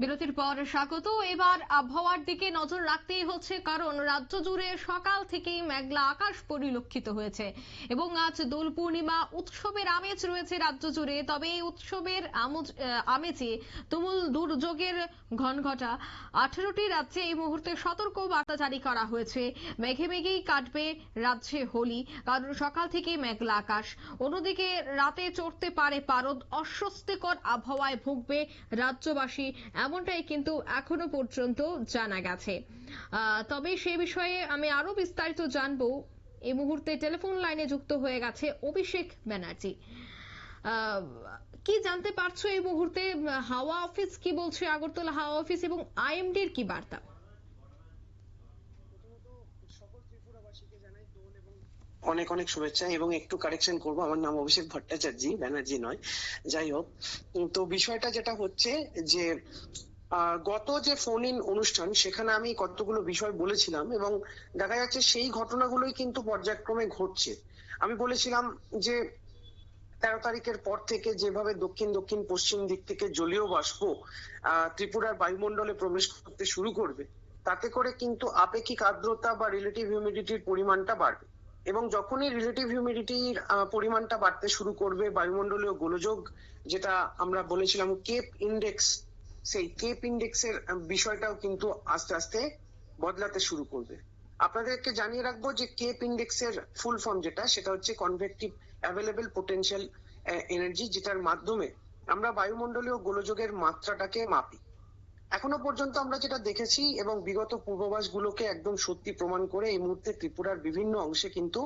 বিরতির পর স্বাগত। এবার আবহাওয়ার দিকে নজর রাখতেই হচ্ছে, কারণ রাজ্য জুড়ে সকাল থেকেই মেঘলা আকাশ পরিলক্ষিত হয়েছে এবং আজ দোল পূর্ণিমা উৎসবের আমেজ রয়েছে রাজ্য জুড়ে। তবে এই উৎসবের আমেজে তুমুল দুর্যোগের ঘনঘটা। আঠেরোটি রাজ্যে এই মুহূর্তে সতর্ক বার্তা জারি করা হয়েছে। মেঘে মেঘেই কাটবে রাজ্যে হোলি, কারণ সকাল থেকে মেঘলা আকাশ। অন্যদিকে রাতে চড়তে পারে পারদ, অস্বস্তিকর আবহাওয়ায় ভুগবে রাজ্যবাসী। এমনটাই কিন্তু এখনও পর্যন্ত জানা গেছে। তবে সে বিষয়ে আমি আরও বিস্তারিত জানব। এই মুহূর্তে টেলিফোন লাইনে যুক্ত হয়ে গেছে অভিষেক ব্যানার্জি। কি জানতে পারছ এই মুহূর্তে? হাওয়া অফিস কি বলছে? আগরতলা হাওয়া অফিস এবং আইএমডির কি বার্তা? অনেক অনেক শুভেচ্ছা এবং একটু কারেকশন করব। আমার নাম অভিষেক ভট্টাচার্য, ব্যানার্জি নয়। যাই হোক, তো বিষয়টা যেটা হচ্ছে যে গত যে ফোন ইন অনুষ্ঠান, সেখানে আমি কতগুলো বিষয় বলেছিলাম এবং দেখা যাচ্ছে সেই ঘটনাগুলোই কিন্তু পর্যায়ক্রমে ঘটছে। আমি বলেছিলাম যে, তেরো তারিখের পর থেকে যেভাবে দক্ষিণ দক্ষিণ, পশ্চিম দিক থেকে জলীয় বাষ্প ত্রিপুরার বায়ুমণ্ডলে প্রবেশ করতে শুরু করবে, তাতে করে কিন্তু আপেক্ষিক আর্দ্রতা বা রিলেটিভ হিউমিডিটির পরিমাণটা বাড়বে। এবং যখনই রিলেটিভ হিউমিডিটির পরিমাণটা বাড়তে শুরু করবে, বায়ুমণ্ডলীয় গোলযোগ, যেটা আমরা বলেছিলাম কেপ ইন্ডেক্স সেই কেপ ইন্ডেক্সের বিষয়টাও কিন্তু আস্তে আস্তে বদলাতে শুরু করবে। আপনাদেরকে জানিয়ে রাখব যে কেপ ইন্ডেক্সের ফুল ফর্ম যেটা, সেটা হচ্ছে কনভেক্টিভ অ্যাভেলেবল পোটেনশিয়াল এনার্জি যেটার মাধ্যমে আমরা বায়ুমণ্ডলীয় গোলযোগের মাত্রাটাকে মাপি। এখনও পর্যন্ত আমরা যেটা দেখেছি এবং বিগত পূর্বাভাস গুলোকে একদম সত্যি প্রমাণ করে এই মুহূর্তে ত্রিপুরার বিভিন্ন অংশে কিন্তু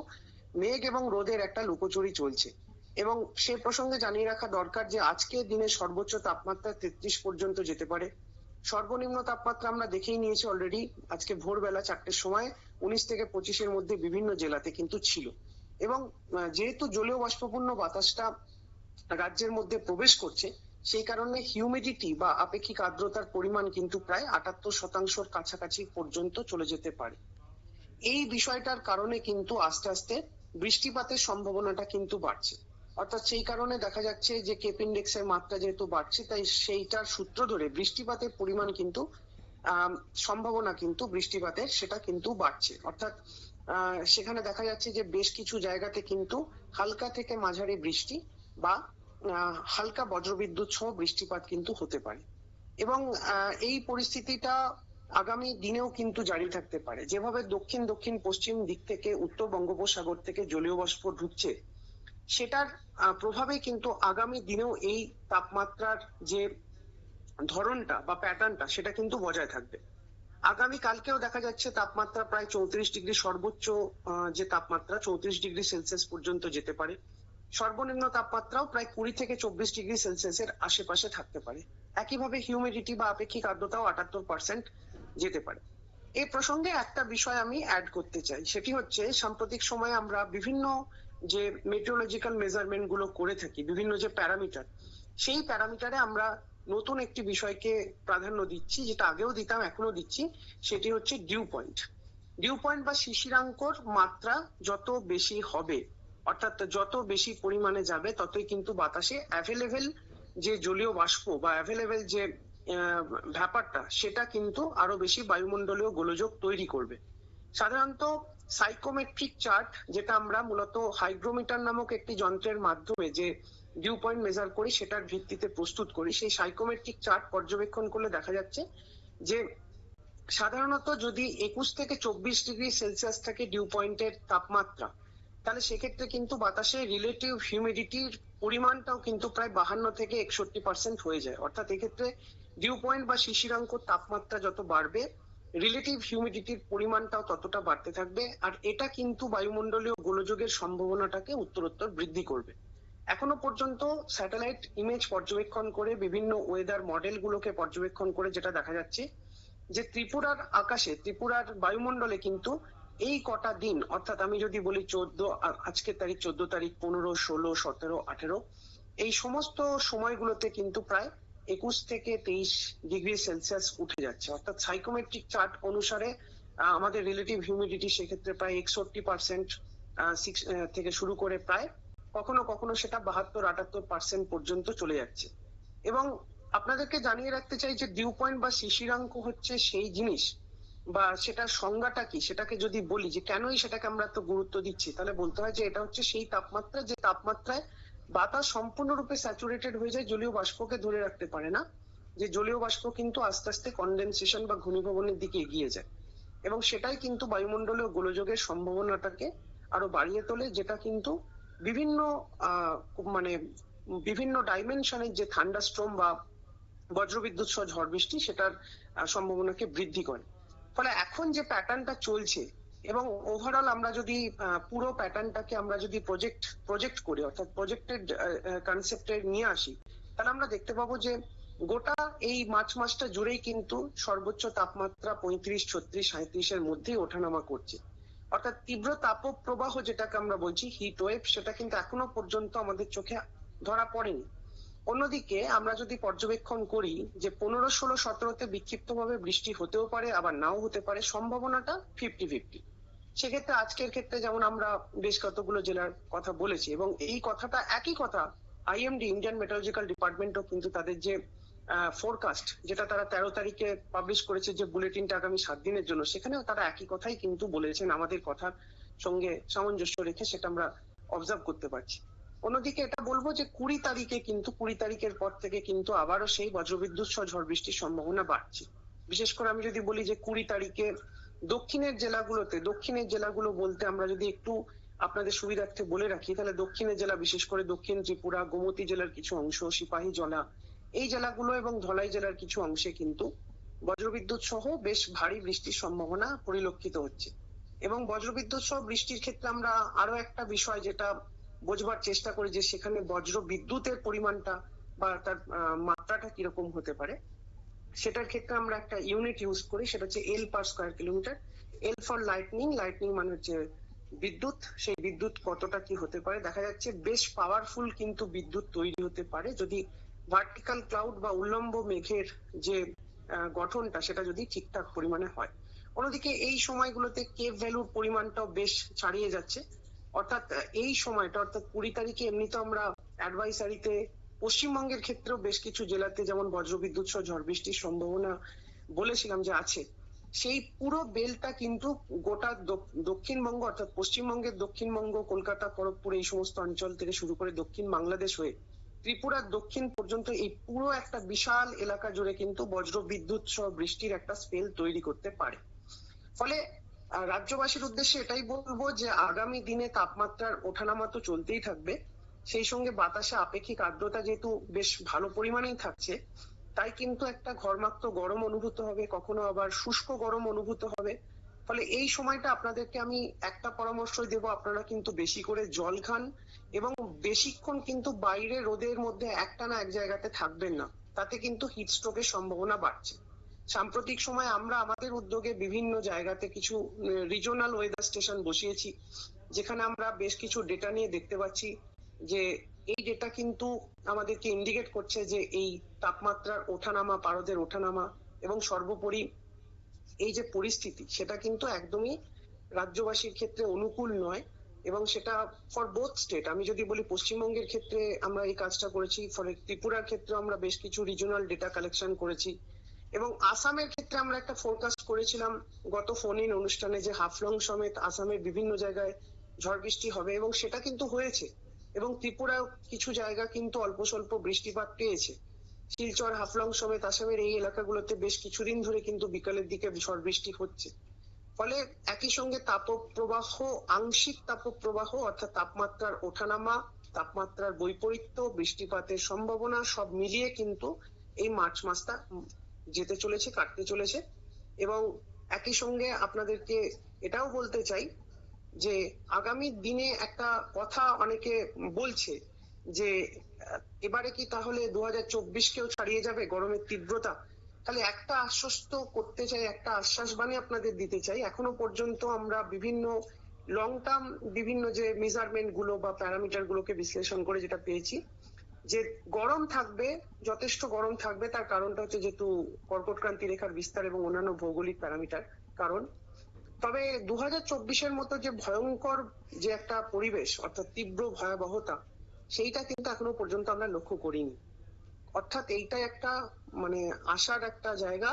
মেঘ এবং রোদের একটা লুকোচুরি চলছে। এবং সে প্রসঙ্গে জানিয়ে রাখা দরকার যে আজকে দিনে সর্বোচ্চ তাপমাত্রা তেত্রিশ পর্যন্ত যেতে পারে। সর্বনিম্ন তাপমাত্রা আমরা দেখেই নিয়েছি অলরেডি আজকে ভোরবেলা চারটের সময় উনিশ থেকে পঁচিশের মধ্যে বিভিন্ন জেলাতে কিন্তু ছিল। এবং যেহেতু জলীয় বাষ্পপূর্ণ বাতাসটা রাজ্যের মধ্যে প্রবেশ করছে সেই কারণে হিউমিডিটি বা আপেক্ষিক আর্দ্রতার পরিমাণ কিন্তু প্রায় আটাত্তর শতাংশর কাছাকাছি পর্যন্ত চলে যেতে পারে। এই বিষয়টার কারণে কিন্তু আস্তে আস্তে বৃষ্টিপাতের সম্ভাবনাটা কিন্তু বাড়ছে। অর্থাৎ সেই কারণে দেখা যাচ্ছে যে কেপ ইন্ডেক্সের মাত্রা যেহেতু বাড়ছে, তাই সেইটার সূত্র ধরে বৃষ্টিপাতের পরিমাণ কিন্তু সম্ভাবনা কিন্তু বৃষ্টিপাতের সেটা কিন্তু বাড়ছে। অর্থাৎ সেখানে দেখা যাচ্ছে যে বেশ কিছু জায়গাতে কিন্তু হালকা থেকে মাঝারি বৃষ্টি বা হালকা বজ্রবিদ্যুৎ সহ বৃষ্টিপাত কিন্তু হতে পারে। এবং এই পরিস্থিতিটা আগামী দিনেও কিন্তু জারি থাকতে পারে। যেভাবে দক্ষিণ দক্ষিণ, পশ্চিম দিক থেকে উত্তর বঙ্গোপসাগর থেকে জলীয় বাষ্প ঢুকছে, সেটার প্রভাবে কিন্তু আগামী দিনেও এই তাপমাত্রার যে ধরনটা বা প্যাটার্নটা, সেটা কিন্তু বজায় থাকবে। আগামী কালকেও দেখা যাচ্ছে তাপমাত্রা প্রায় চৌত্রিশ ডিগ্রি সর্বোচ্চ যে তাপমাত্রা, চৌত্রিশ ডিগ্রি সেলসিয়াস পর্যন্ত যেতে পারে। সর্বনিম্ন তাপমাত্রাও প্রায় কুড়ি থেকে চব্বিশ ডিগ্রি সেলসিয়াসের আশেপাশে থাকতে পারে। একইভাবে হিউমিডিটি বা আপেক্ষিক আর্দ্রতাও আটাত্তর পার্সেন্ট যেতে পারে। এই প্রসঙ্গে একটা বিষয় আমি অ্যাড করতে চাই। সেটি হচ্ছে, সাম্প্রতিক সময়ে আমরা বিভিন্ন যে মেট্রোলজিক্যাল মেজারমেন্টগুলো করে থাকি, বিভিন্ন যে প্যারামিটার, সেই প্যারামিটারে আমরা নতুন একটি বিষয়কে প্রাধান্য দিচ্ছি, যেটা আগেও দিতাম এখনও দিচ্ছি, সেটি হচ্ছে ডিউ পয়েন্ট ডিউ পয়েন্ট বা শিশিরাঙ্কর মাত্রা যত বেশি হবে অর্থাৎ যত বেশি পরিমাণে যাবে, ততই কিন্তু বাতাসে অ্যাভেলেবেল যে জলীয় বাষ্প বা অ্যাভেলেবেল যে ব্যাপারটা সেটা কিন্তু আরও বেশি বায়ুমণ্ডলীয় গোলযোগ তৈরি করবে। সাধারণত সাইকোমেট্রিক চার্ট যেটা আমরা মূলত হাইগ্রোমিটার নামক একটি যন্ত্রের মাধ্যমে যে ডিউ পয়েন্ট মেজার করি, সেটার ভিত্তিতে প্রস্তুত করি। সেই সাইকোমেট্রিক চার্ট পর্যবেক্ষণ করলে দেখা যাচ্ছে যে, সাধারণত যদি একুশ থেকে চব্বিশ ডিগ্রি সেলসিয়াস থাকে ডিউ পয়েন্টের তাপমাত্রা তাহলে সেক্ষেত্রে কিন্তু বাতাসে রিলেটিভ হিউমিডিটির পরিমাণটাও কিন্তু প্রায় বাহান্ন থেকে একষট্টি পার্সেন্ট হয়ে যায়। অর্থাৎ এক্ষেত্রে ডিউ পয়েন্ট বা শিশিরাঙ্ক তাপমাত্রা যত বাড়বে রিলেটিভ হিউমিডিটির পরিমাণটাও ততটা বাড়তে থাকবে আর এটা কিন্তু বায়ুমণ্ডলীয় গোলযোগের সম্ভাবনাটাকে উত্তরোত্তর বৃদ্ধি করবে। এখনও পর্যন্ত স্যাটেলাইট ইমেজ পর্যবেক্ষণ করে বিভিন্ন ওয়েদার মডেল গুলোকে পর্যবেক্ষণ করে যেটা দেখা যাচ্ছে যে ত্রিপুরার আকাশে, ত্রিপুরার বায়ুমণ্ডলে কিন্তু এই কটা দিন, অর্থাৎ আমি যদি বলি চোদ্দ আজকের তারিখ চোদ্দ তারিখ, পনেরো, ষোলো, সতেরো, আঠেরো, এই সমস্ত সময়গুলোতে কিন্তু প্রায় একুশ থেকে তেইশ ডিগ্রি সেলসিয়াস উঠে যাচ্ছে। অর্থাৎ সাইকোমেট্রিক চার্ট অনুসারে আমাদের রিলেটিভ হিউমিডিটি সেক্ষেত্রে প্রায় একষট্টি পার্সেন্ট থেকে শুরু করে প্রায় কখনো কখনো সেটা বাহাত্তর, আটাত্তর পার্সেন্ট পর্যন্ত চলে যাচ্ছে। এবং আপনাদেরকে জানিয়ে রাখতে চাই যে ডিউ পয়েন্ট বা শিশিরাঙ্ক হচ্ছে সেই জিনিস বা সেটার সংজ্ঞাটা কি? সেটাকে যদি বলি যে কেনই সেটাকে আমরা এত গুরুত্ব দিচ্ছি, তাহলে বলতে হয় যে এটা হচ্ছে সেই তাপমাত্রা যে তাপমাত্রায় বাতাস সম্পূর্ণরূপে স্যাচুরেটেড হয়ে যায় জলীয় বাষ্পকে ধরে রাখতে পারে না, যে জলীয় বাষ্প কিন্তু আস্তে আস্তে কনডেনসেশন বা ঘনীভবনের দিকে এগিয়ে যায়। এবং সেটাই কিন্তু বায়ুমণ্ডলীয় গোলযোগের সম্ভাবনাটাকে আরও বাড়িয়ে তোলে, যেটা কিন্তু বিভিন্ন মানে বিভিন্ন ডাইমেনশনের যে ঠান্ডা থান্ডারস্ট্রোম বা বজ্রবিদ্যুৎ সহ ঝড় বৃষ্টি, সেটার সম্ভাবনাকে বৃদ্ধি করে। ফলে এখন যে প্যাটার্নটা চলছে এবং ওভারঅল আমরা যদি পুরো প্যাটার্নটাকে আমরা যদি প্রজেক্ট প্রজেক্ট করি, অর্থাৎ প্রজেক্টেড কনসেপ্টে নিয়ে আসি, তাহলে আমরা দেখতে পাবো যে গোটা এই মার্চ মাসটা জুড়েই কিন্তু সর্বোচ্চ তাপমাত্রা পঁয়ত্রিশ, ছত্রিশ সাঁত্রিশের মধ্যেই ওঠানামা করছে। অর্থাৎ তীব্র তাপপ্রবাহ যেটাকে আমরা বলছি হিট ওয়েভ সেটা কিন্তু এখনও পর্যন্ত আমাদের চোখে ধরা পড়েনি। অন্যদিকে আমরা যদি পর্যবেক্ষণ করি যে পনেরো, ষোলো, সতেরোতে বিক্ষিপ্তভাবে বৃষ্টি হতেও পারে, আবার নাও হতে পারে, সম্ভাবনাটা ফিফটি ফিফটি সেক্ষেত্রে আজকের ক্ষেত্রে যেমন আমরা বেশ কতগুলো জেলার কথা বলেছি এবং এই কথাটা একই কথা আইএমডি ইন্ডিয়ান মেটালজিক্যাল ডিপার্টমেন্টও কিন্তু তাদের যে ফোরকাস্ট যেটা তারা তেরো তারিখে পাবলিশ করেছে যে বুলেটিনটা আগামী সাত দিনের জন্য, সেখানেও তারা একই কথাই কিন্তু বলেছেন। আমাদের কথার সঙ্গে সামঞ্জস্য রেখে সেটা আমরা অবজার্ভ করতে পারছি। অন্যদিকে এটা বলব যে কুড়ি তারিখে কিন্তু, কুড়ি তারিখের পর থেকে কিন্তু আবারও সেই বজ্রবিদ্যুৎ সহ ঝড় বৃষ্টির সম্ভাবনা বাড়ছে। বিশেষ করে আমি যদি বলি যে কুড়ি তারিখে দক্ষিণের জেলাগুলোতে, দক্ষিণের জেলাগুলো বলতে আমরা যদি একটু আপনাদের সুবিধার্থে বলে রাখি, তাহলে দক্ষিণের জেলা, বিশেষ করে দক্ষিণ ত্রিপুরা, গোমতী জেলার কিছু অংশ, সিপাহী জলা, এই জেলাগুলো এবং ধলাই জেলার কিছু অংশে কিন্তু বজ্রবিদ্যুৎ সহ বেশ ভারী বৃষ্টির সম্ভাবনা পরিলক্ষিত হচ্ছে। এবং বজ্রবিদ্যুৎ সহ বৃষ্টির ক্ষেত্রে আমরা আরও একটা বিষয় যেটা বোঝবার চেষ্টা করি যে সেখানে বজ্র বিদ্যুতের পরিমাণটা বা তার মাত্রাটা কীরকম হতে পারে। সেটার ক্ষেত্রে আমরা একটা ইউনিট ইউজ করি, সেটা হচ্ছে L per square kilometre L for lightning lightning মানে হচ্ছে বিদ্যুৎ। সেই বিদ্যুৎ কতটা কি হতে পারে? দেখা যাচ্ছে বেশ পাওয়ারফুল কিন্তু বিদ্যুৎ তৈরি হতে পারে। যদি ভার্টিক্যাল ক্লাউড বা উল্লম্ব মেঘের যে গঠনটা, সেটা যদি ঠিকঠাক পরিমাণে হয়। অন্যদিকে এই সময়গুলোতে কেভ ভ্যালুর পরিমাণটাও বেশ ছাড়িয়ে যাচ্ছে। অর্থাৎ এই সময়টা, অর্থাৎ কুড়ি তারিখে এমনি তো আমরা অ্যাডভাইসারিতে পশ্চিমবঙ্গের ক্ষেত্রেও বেশ কিছু জেলাতে যেমন বজ্রবিদ্যুৎ সহ ঝড় বৃষ্টির সম্ভাবনা বলেছিলাম যে আছে, সেই পুরো বেলটা কিন্তু গোটা দক্ষিণবঙ্গ, অর্থাৎ পশ্চিমবঙ্গের দক্ষিণবঙ্গ, কলকাতা, খড়গপুর এই সমস্ত অঞ্চল থেকে শুরু করে দক্ষিণ বাংলাদেশ হয়ে ত্রিপুরার দক্ষিণ পর্যন্ত এই পুরো একটা বিশাল এলাকা জুড়ে কিন্তু বজ্র বিদ্যুৎ সহ বৃষ্টির একটা স্পেল তৈরি করতে পারে। ফলে রাজ্যবাসীর উদ্দেশ্যে এটাই বলব যে আগামী দিনে তাপমাত্রার ওঠানামা তো চলতেই থাকবে। সেই সঙ্গে বাতাসে আপেক্ষিক আর্দ্রতা যেহেতু বেশ ভালো পরিমাণেই থাকছে, তাই কিন্তু একটা ঘর্মাক্ত গরম অনুভূত হবে, কখনো আবার শুষ্ক গরম অনুভূত হবে। ফলে এই সময়টা আপনাদেরকে আমি একটা পরামর্শ দেবো, আপনারা কিন্তু বেশি করে জল খান এবং বেশিক্ষণ কিন্তু বাইরে রোদের মধ্যে একটানা এক জায়গাতে থাকবেন না, তাতে কিন্তু হিট স্ট্রোকের সম্ভাবনা বাড়ছে। সাম্প্রতিক সময় আমরা আমাদের উদ্যোগে বিভিন্ন জায়গাতে কিছু রিজনাল ওয়েদার স্টেশন বসিয়েছি, যেখানে আমরা বেশ কিছু ডেটা নিয়ে দেখতে পাচ্ছি যে এই ডেটা কিন্তু আমাদেরকে ইন্ডিকেট করছে যে এই তাপমাত্রার ওঠানামা, পারদের ওঠানামা এবং সর্বোপরি এই যে পরিস্থিতি, সেটা কিন্তু একদমই রাজ্যবাসীর ক্ষেত্রে অনুকূল নয় এবং সেটা ফর বোথ স্টেট আমি যদি বলি পশ্চিমবঙ্গের ক্ষেত্রে আমরা এই কাজটা করেছি ফলে ত্রিপুরার ক্ষেত্রে আমরা বেশ কিছু রিজনাল ডেটা কালেকশন করেছি এবং আসামের ক্ষেত্রে আমরা একটা ফোরকাস্ট করেছিলাম, গত ফোন ইন অনুষ্ঠানে যে হাফলং সমেত আসামের বিভিন্ন জায়গায় ঝড় বৃষ্টি হবে এবং সেটা কিন্তু হয়েছে এবং ত্রিপুরা কিছু জায়গা কিন্তু অল্প স্বল্প বৃষ্টিপাত পেয়েছে। শিলচর, হাফলং সমেত আসামের এই এলাকাগুলোতে বেশ কিছুদিন ধরে কিন্তু বিকালের দিকে ঝড় বৃষ্টি হচ্ছে। ফলে একই সঙ্গে তাপপ্রবাহ, আংশিক তাপপ্রবাহ অর্থাৎ তাপমাত্রার ওঠানামা, তাপমাত্রার বৈপরীত্য, বৃষ্টিপাতের সম্ভাবনা সব মিলিয়ে কিন্তু এই মার্চ মাসটা যেতে চলেছে, কাটতে চলেছে। এবং একই সঙ্গে আপনাদেরকে এটাও বলতে চাই যে, আগামী দিনে একটা কথা অনেকে বলছে যে, এবারে কি তাহলে দু হাজার চব্বিশকেও ছাড়িয়ে যাবে গরমের তীব্রতা? তাহলে একটা আশ্বস্ত করতে চাই, একটা আশ্বাস বাণী আপনাদের দিতে চাই। এখনও পর্যন্ত আমরা বিভিন্ন লং টার্ম বিভিন্ন যে মেজারমেন্টগুলো বা প্যারামিটার গুলোকে বিশ্লেষণ করে যেটা পেয়েছি যে গরম থাকবে, যথেষ্ট গরম থাকবে, তার কারণটা হচ্ছে যেহেতু কর্কটক্রান্তি রেখার বিস্তার এবং অন্যান্য ভৌগোলিক প্যারামিটার কারণ। তবে দু হাজার মতো যে ভয়ঙ্কর যে একটা পরিবেশ, অর্থাৎ তীব্র ভয়াবহতা, সেইটা কিন্তু এখনও পর্যন্ত আমরা লক্ষ্য করিনি। অর্থাৎ এইটাই একটা মানে আশার একটা জায়গা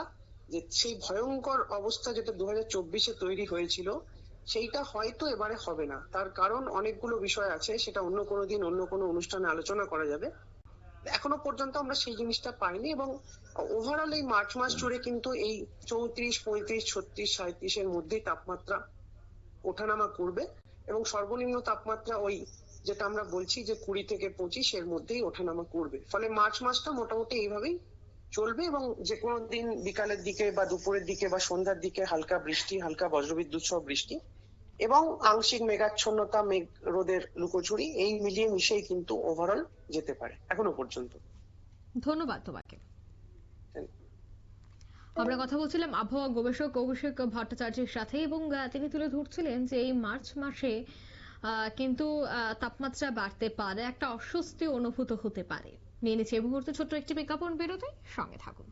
যে সেই ভয়ঙ্কর অবস্থা যেটা দু হাজার তৈরি হয়েছিল সেইটা হয়তো এবারে হবে না। তার কারণ অনেকগুলো বিষয় আছে, সেটা অন্য কোনো দিন অন্য কোনো অনুষ্ঠানে আলোচনা করা যাবে। এখনও পর্যন্ত আমরা সেই জিনিসটা পাইনি এবং ওভারঅল এই মার্চ মাস জুড়ে কিন্তু এই চৌত্রিশ, পঁয়ত্রিশ, ছত্রিশ সাঁত্রিশের মধ্যেই তাপমাত্রা ওঠানামা করবে এবং সর্বনিম্ন তাপমাত্রা ওই যেটা আমরা বলছি যে কুড়ি থেকে পঁচিশ এর মধ্যেই ওঠানামা করবে। ফলে মার্চ মাসটা মোটামুটি এইভাবেই চলবে এবং যে কোনো দিন বিকালের দিকে বা দুপুরের দিকে বা সন্ধ্যার দিকে হালকা বৃষ্টি, হালকা বজ্রবিদ্যুৎ সহ বৃষ্টি এবং আংশিক মেঘাচ্ছন্নতা মেঘ রোদের লুকোচুরি এই মিলিয়ে মিশেই কিন্তু ওভারঅল যেতে পারে এখনও পর্যন্ত। ধন্যবাদ তোমাকে। আমরা কথা বলছিলাম আবহাওয়া গবেষক অভিষেক ভট্টাচার্যের সাথে এবং তিনি তুলে ধরছিলেন যে এই মার্চ মাসে আহ, কিন্তু তাপমাত্রা বাড়তে পারে একটা অস্বস্তি অনুভূত হতে পারে। নিয়ে নিচ্ছে এই মুহূর্তে ছোট্ট একটি বিজ্ঞাপন বেরোতে সঙ্গে থাকুন।